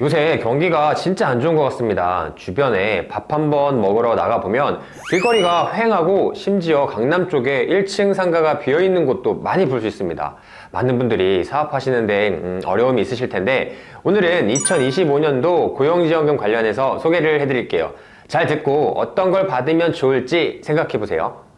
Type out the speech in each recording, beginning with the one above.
요새 경기가 진짜 안 좋은 것 같습니다. 주변에 밥 한 번 먹으러 나가보면 길거리가 휑하고 심지어 강남 쪽에 1층 상가가 비어 있는 곳도 많이 볼 수 있습니다. 많은 분들이 사업하시는데 음, 어려움이 있으실 텐데 오늘은 2025년도 고용지원금 관련해서 소개를 해드릴게요. 잘 듣고 어떤 걸 받으면 좋을지 생각해 보세요.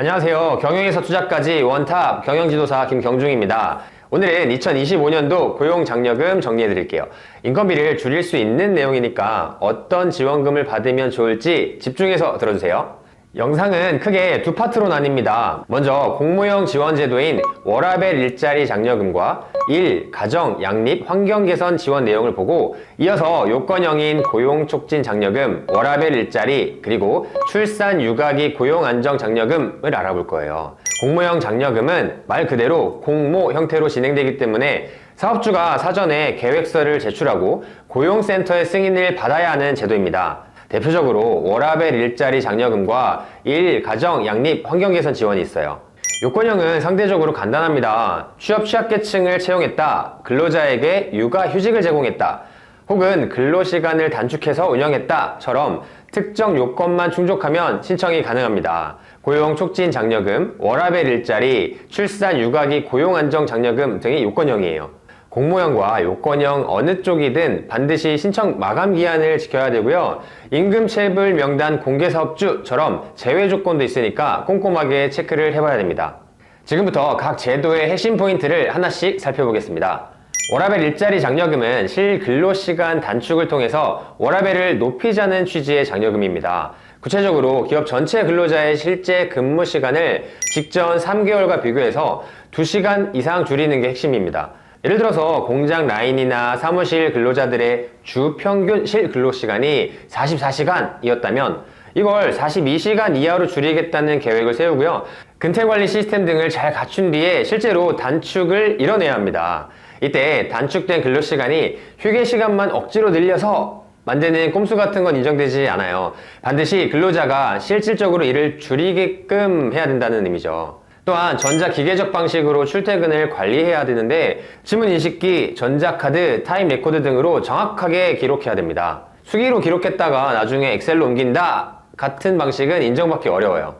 안녕하세요. 경영에서 투자까지 원탑 경영지도사 김경중입니다. 오늘은 2025년도 고용장려금 정리해 드릴게요. 인건비를 줄일 수 있는 내용이니까 어떤 지원금을 받으면 좋을지 집중해서 들어주세요. 영상은 크게 두 파트로 나뉩니다. 먼저 공무형 지원 제도인 워라벨 일자리 장려금과 일, 가정, 양립, 환경 개선 지원 내용을 보고 이어서 요건형인 고용 촉진 장려금, 워라벨 일자리, 그리고 출산 육아기 고용 안정 장려금을 알아볼 거예요. 공모형 장려금은 말 그대로 공모 형태로 진행되기 때문에 사업주가 사전에 계획서를 제출하고 고용센터의 승인을 받아야 하는 제도입니다. 대표적으로 워라벨 일자리 장려금과 일, 가정, 양립, 환경 개선 지원이 있어요. 요건형은 상대적으로 간단합니다. 취업 취약계층을 채용했다, 근로자에게 육아 휴직을 제공했다, 혹은 근로시간을 단축해서 운영했다처럼 특정 요건만 충족하면 신청이 가능합니다. 고용 촉진 장려금, 워라벨 일자리, 출산 육아기 고용 안정 장려금 등이 요건형이에요. 공모형과 요건형 어느 쪽이든 반드시 신청 마감 기한을 지켜야 되고요. 임금 체불 명단 공개 사업주처럼 제외 조건도 있으니까 꼼꼼하게 체크를 해봐야 됩니다. 지금부터 각 제도의 핵심 포인트를 하나씩 살펴보겠습니다. 워라벨 일자리 장려금은 실근로시간 단축을 통해서 워라벨을 높이자는 취지의 장려금입니다. 구체적으로 기업 전체 근로자의 실제 근무 시간을 직전 3개월과 비교해서 2시간 이상 줄이는 게 핵심입니다. 예를 들어서 공장 라인이나 사무실 근로자들의 주 평균 실 근로 시간이 44시간이었다면 이걸 42시간 이하로 줄이겠다는 계획을 세우고요. 근태 관리 시스템 등을 잘 갖춘 뒤에 실제로 단축을 이뤄내야 합니다. 이때 단축된 근로 시간이 휴게 시간만 억지로 늘려서 만드는 꼼수 같은 건 인정되지 않아요. 반드시 근로자가 실질적으로 일을 줄이게끔 해야 된다는 의미죠. 또한 전자기계적 방식으로 출퇴근을 관리해야 되는데 지문인식기, 전자카드, 타임 레코드 등으로 정확하게 기록해야 됩니다. 수기로 기록했다가 나중에 엑셀로 옮긴다 같은 방식은 인정받기 어려워요.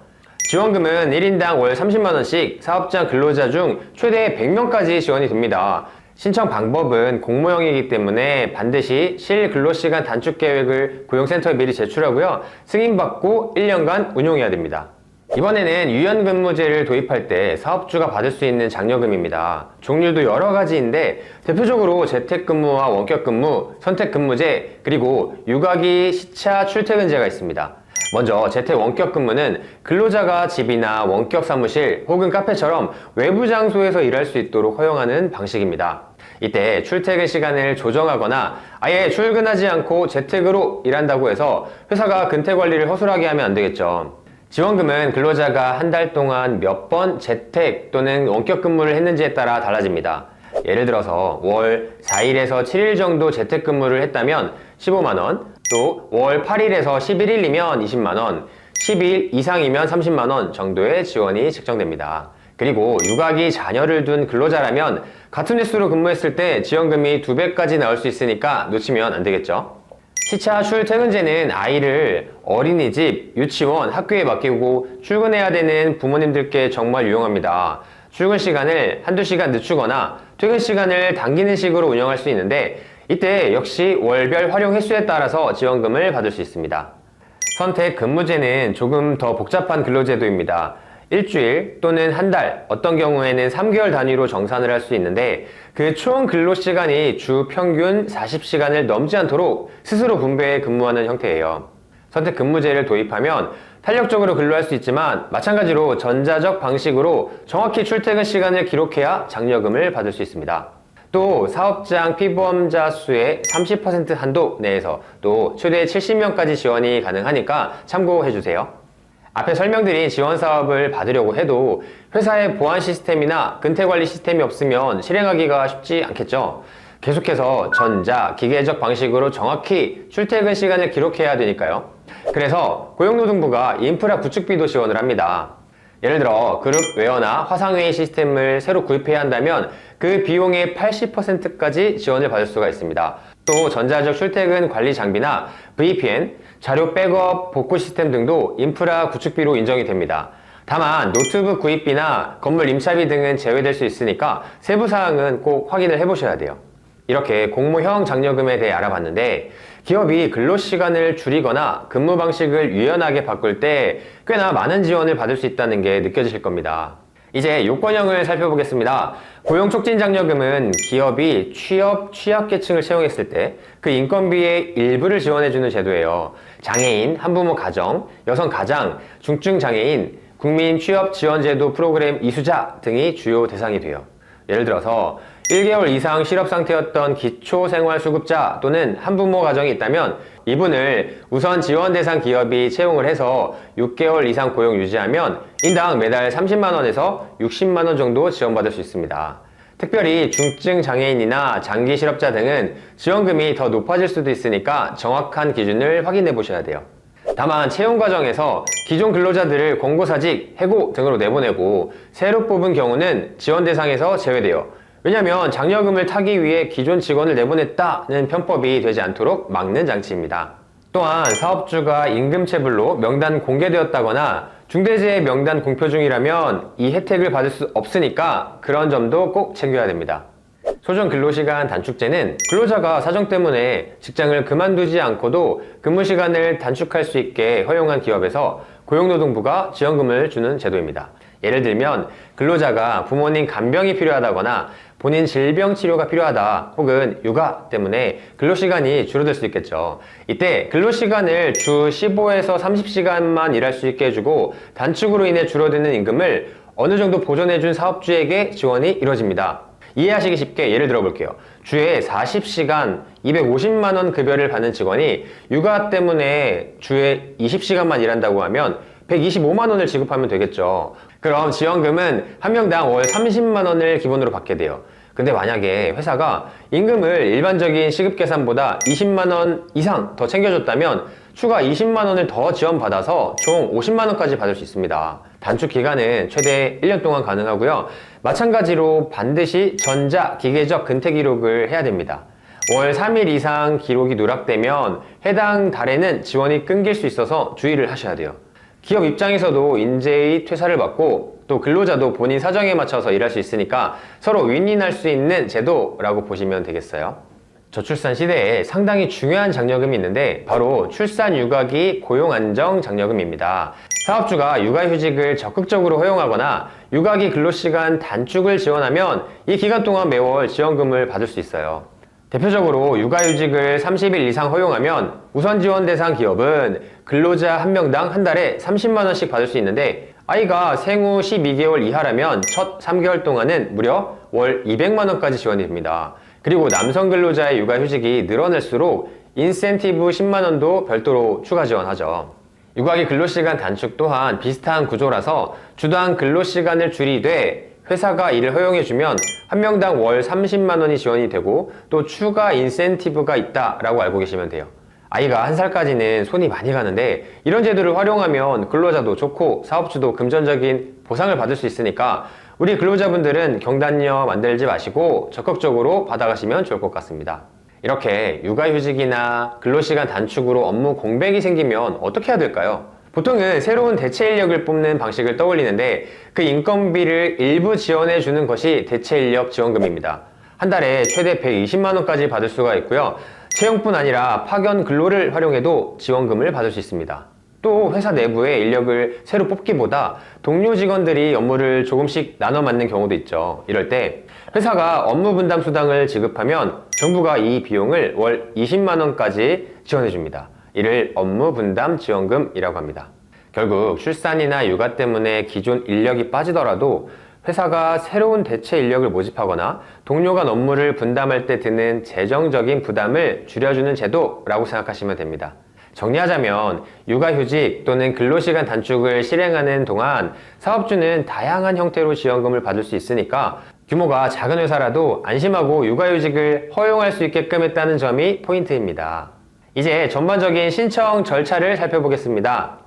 지원금은 1인당 월 30만원씩 사업장 근로자 중 최대 100명까지 지원이 됩니다. 신청 방법은 공모형이기 때문에 반드시 실 근로시간 단축 계획을 고용센터에 미리 제출하고요. 승인받고 1년간 운용해야 됩니다. 이번에는 유연근무제를 도입할 때 사업주가 받을 수 있는 장려금입니다. 종류도 여러 가지인데 대표적으로 재택근무와 원격근무, 선택근무제, 그리고 육아기 시차 출퇴근제가 있습니다. 먼저 재택 원격 근무는 근로자가 집이나 원격 사무실 혹은 카페처럼 외부 장소에서 일할 수 있도록 허용하는 방식입니다. 이때 출퇴근 시간을 조정하거나 아예 출근하지 않고 재택으로 일한다고 해서 회사가 근태 관리를 허술하게 하면 안 되겠죠. 지원금은 근로자가 한 달 동안 몇 번 재택 또는 원격 근무를 했는지에 따라 달라집니다. 예를 들어서 월 4일에서 7일 정도 재택 근무를 했다면 15만원, 또 월 8일에서 11일이면 20만원, 10일 이상이면 30만원 정도의 지원이 책정됩니다. 그리고 육아기 자녀를 둔 근로자라면 같은 횟수로 근무했을 때 지원금이 2배까지 나올 수 있으니까 놓치면 안 되겠죠. 시차 출퇴근제는 아이를 어린이집, 유치원, 학교에 맡기고 출근해야 되는 부모님들께 정말 유용합니다. 출근 시간을 한두 시간 늦추거나 퇴근 시간을 당기는 식으로 운영할 수 있는데 이때 역시 월별 활용 횟수에 따라서 지원금을 받을 수 있습니다. 선택 근무제는 조금 더 복잡한 근로제도입니다. 일주일 또는 한 달, 어떤 경우에는 3개월 단위로 정산을 할 수 있는데 그 총 근로 시간이 주 평균 40시간을 넘지 않도록 스스로 분배해 근무하는 형태예요. 선택 근무제를 도입하면 탄력적으로 근로할 수 있지만 마찬가지로 전자적 방식으로 정확히 출퇴근 시간을 기록해야 장려금을 받을 수 있습니다. 또 사업장 피보험자 수의 30% 한도 내에서 또 최대 70명까지 지원이 가능하니까 참고해 주세요. 앞에 설명드린 지원 사업을 받으려고 해도 회사의 보안 시스템이나 근태 관리 시스템이 없으면 실행하기가 쉽지 않겠죠. 계속해서 전자, 기계적 방식으로 정확히 출퇴근 시간을 기록해야 되니까요. 그래서 고용노동부가 인프라 구축비도 지원을 합니다. 예를 들어 그룹 웨어나 화상회의 시스템을 새로 구입해야 한다면 그 비용의 80%까지 지원을 받을 수가 있습니다. 또 전자적 출퇴근 관리 장비나 VPN, 자료 백업, 복구 시스템 등도 인프라 구축비로 인정이 됩니다. 다만 노트북 구입비나 건물 임차비 등은 제외될 수 있으니까 세부 사항은 꼭 확인을 해보셔야 돼요. 이렇게 공모형 장려금에 대해 알아봤는데 기업이 근로시간을 줄이거나 근무 방식을 유연하게 바꿀 때 꽤나 많은 지원을 받을 수 있다는 게 느껴지실 겁니다. 이제 요건형을 살펴보겠습니다. 고용촉진장려금은 기업이 취업, 취약계층을 채용했을 때 그 인건비의 일부를 지원해주는 제도예요. 장애인, 한부모 가정, 여성 가장, 중증 장애인, 국민 취업 지원 제도 프로그램 이수자 등이 주요 대상이 돼요. 예를 들어서 1개월 이상 실업 상태였던 기초생활수급자 또는 한부모 가정이 있다면 이분을 우선 지원 대상 기업이 채용을 해서 6개월 이상 고용 유지하면 인당 매달 30만원에서 60만원 정도 지원받을 수 있습니다. 특별히 중증 장애인이나 장기 실업자 등은 지원금이 더 높아질 수도 있으니까 정확한 기준을 확인해 보셔야 돼요. 다만 채용 과정에서 기존 근로자들을 권고사직, 해고 등으로 내보내고 새로 뽑은 경우는 지원 대상에서 제외돼요. 왜냐하면 장려금을 타기 위해 기존 직원을 내보냈다는 편법이 되지 않도록 막는 장치입니다. 또한 사업주가 임금체불로 명단 공개되었다거나 중대재해 명단 공표 중이라면 이 혜택을 받을 수 없으니까 그런 점도 꼭 챙겨야 됩니다. 소정 근로시간 단축제는 근로자가 사정 때문에 직장을 그만두지 않고도 근무 시간을 단축할 수 있게 허용한 기업에서 고용노동부가 지원금을 주는 제도입니다. 예를 들면 근로자가 부모님 간병이 필요하다거나 본인 질병 치료가 필요하다 혹은 육아 때문에 근로시간이 줄어들 수 있겠죠. 이때 근로시간을 주 15에서 30시간만 일할 수 있게 해주고 단축으로 인해 줄어드는 임금을 어느 정도 보전해준 사업주에게 지원이 이루어집니다. 이해하시기 쉽게 예를 들어 볼게요. 주에 40시간 250만원 급여를 받는 직원이 육아 때문에 주에 20시간만 일한다고 하면 125만 원을 지급하면 되겠죠. 그럼 지원금은 한 명당 월 30만 원을 기본으로 받게 돼요. 근데 만약에 회사가 임금을 일반적인 시급 계산보다 20만 원 이상 더 챙겨줬다면 추가 20만 원을 더 지원받아서 총 50만 원까지 받을 수 있습니다. 단축 기간은 최대 1년 동안 가능하고요. 마찬가지로 반드시 전자, 기계적 근태 기록을 해야 됩니다. 월 3일 이상 기록이 누락되면 해당 달에는 지원이 끊길 수 있어서 주의를 하셔야 돼요. 기업 입장에서도 인재의 퇴사를 받고 또 근로자도 본인 사정에 맞춰서 일할 수 있으니까 서로 윈윈할 수 있는 제도라고 보시면 되겠어요. 저출산 시대에 상당히 중요한 장려금이 있는데 바로 출산 육아기 고용 안정 장려금입니다. 사업주가 육아휴직을 적극적으로 허용하거나 육아기 근로시간 단축을 지원하면 이 기간 동안 매월 지원금을 받을 수 있어요. 대표적으로 육아휴직을 30일 이상 허용하면 우선 지원 대상 기업은 근로자 한 명당 한 달에 30만 원씩 받을 수 있는데 아이가 생후 12개월 이하라면 첫 3개월 동안은 무려 월 200만 원까지 지원이 됩니다. 그리고 남성 근로자의 육아휴직이 늘어날수록 인센티브 10만 원도 별도로 추가 지원하죠. 육아기 근로시간 단축 또한 비슷한 구조라서 주당 근로시간을 줄이되 회사가 이를 허용해주면 한 명당 월 30만 원이 지원이 되고 또 추가 인센티브가 있다라고 알고 계시면 돼요. 아이가 한 살까지는 손이 많이 가는데 이런 제도를 활용하면 근로자도 좋고 사업주도 금전적인 보상을 받을 수 있으니까 우리 근로자분들은 경단녀 만들지 마시고 적극적으로 받아가시면 좋을 것 같습니다. 이렇게 육아휴직이나 근로시간 단축으로 업무 공백이 생기면 어떻게 해야 될까요? 보통은 새로운 대체 인력을 뽑는 방식을 떠올리는데 그 인건비를 일부 지원해 주는 것이 대체 인력 지원금입니다. 한 달에 최대 120만 원까지 받을 수가 있고요. 채용뿐 아니라 파견 근로를 활용해도 지원금을 받을 수 있습니다. 또 회사 내부의 인력을 새로 뽑기보다 동료 직원들이 업무를 조금씩 나눠 맡는 경우도 있죠. 이럴 때 회사가 업무 분담 수당을 지급하면 정부가 이 비용을 월 20만 원까지 지원해 줍니다. 이를 업무 분담 지원금이라고 합니다. 결국 출산이나 육아 때문에 기존 인력이 빠지더라도 회사가 새로운 대체 인력을 모집하거나 동료 간 업무를 분담할 때 드는 재정적인 부담을 줄여주는 제도라고 생각하시면 됩니다. 정리하자면 육아휴직 또는 근로시간 단축을 실행하는 동안 사업주는 다양한 형태로 지원금을 받을 수 있으니까 규모가 작은 회사라도 안심하고 육아휴직을 허용할 수 있게끔 했다는 점이 포인트입니다. 이제 전반적인 신청 절차를 살펴보겠습니다.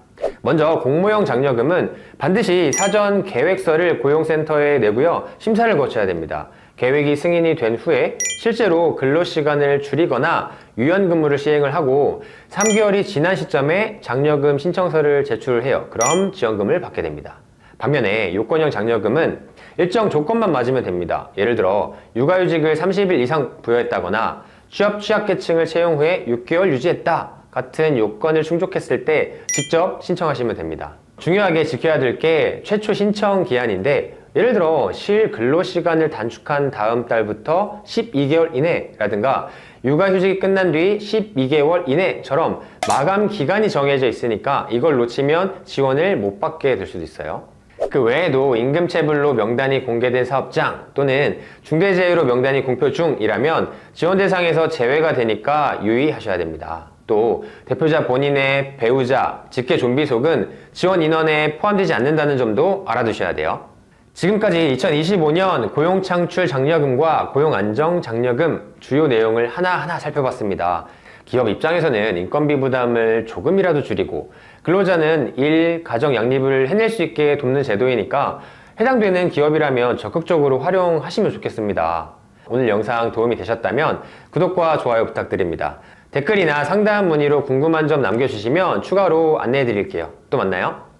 먼저 공모형 장려금은 반드시 사전 계획서를 고용센터에 내고요. 심사를 거쳐야 됩니다. 계획이 승인이 된 후에 실제로 근로시간을 줄이거나 유연근무를 시행을 하고 3개월이 지난 시점에 장려금 신청서를 제출해요. 그럼 지원금을 받게 됩니다. 반면에 요건형 장려금은 일정 조건만 맞으면 됩니다. 예를 들어 육아휴직을 30일 이상 부여했다거나 취업 취약계층을 채용 후에 6개월 유지했다 같은 요건을 충족했을 때 직접 신청하시면 됩니다. 중요하게 지켜야 될 게 최초 신청 기한인데 예를 들어 실 근로 시간을 단축한 다음 달부터 12개월 이내라든가 육아휴직이 끝난 뒤 12개월 이내처럼 마감 기간이 정해져 있으니까 이걸 놓치면 지원을 못 받게 될 수도 있어요. 그 외에도 임금체불로 명단이 공개된 사업장 또는 중대재해로 명단이 공표 중이라면 지원 대상에서 제외가 되니까 유의하셔야 됩니다. 또 대표자 본인의 배우자, 직계 좀비 속은 지원 인원에 포함되지 않는다는 점도 알아두셔야 돼요. 지금까지 2025년 고용창출 장려금과 고용안정 장려금 주요 내용을 하나하나 살펴봤습니다. 기업 입장에서는 인건비 부담을 조금이라도 줄이고 근로자는 일, 가정 양립을 해낼 수 있게 돕는 제도이니까 해당되는 기업이라면 적극적으로 활용하시면 좋겠습니다. 오늘 영상 도움이 되셨다면 구독과 좋아요 부탁드립니다. 댓글이나 상담 문의로 궁금한 점 남겨주시면 추가로 안내해 드릴게요. 또 만나요.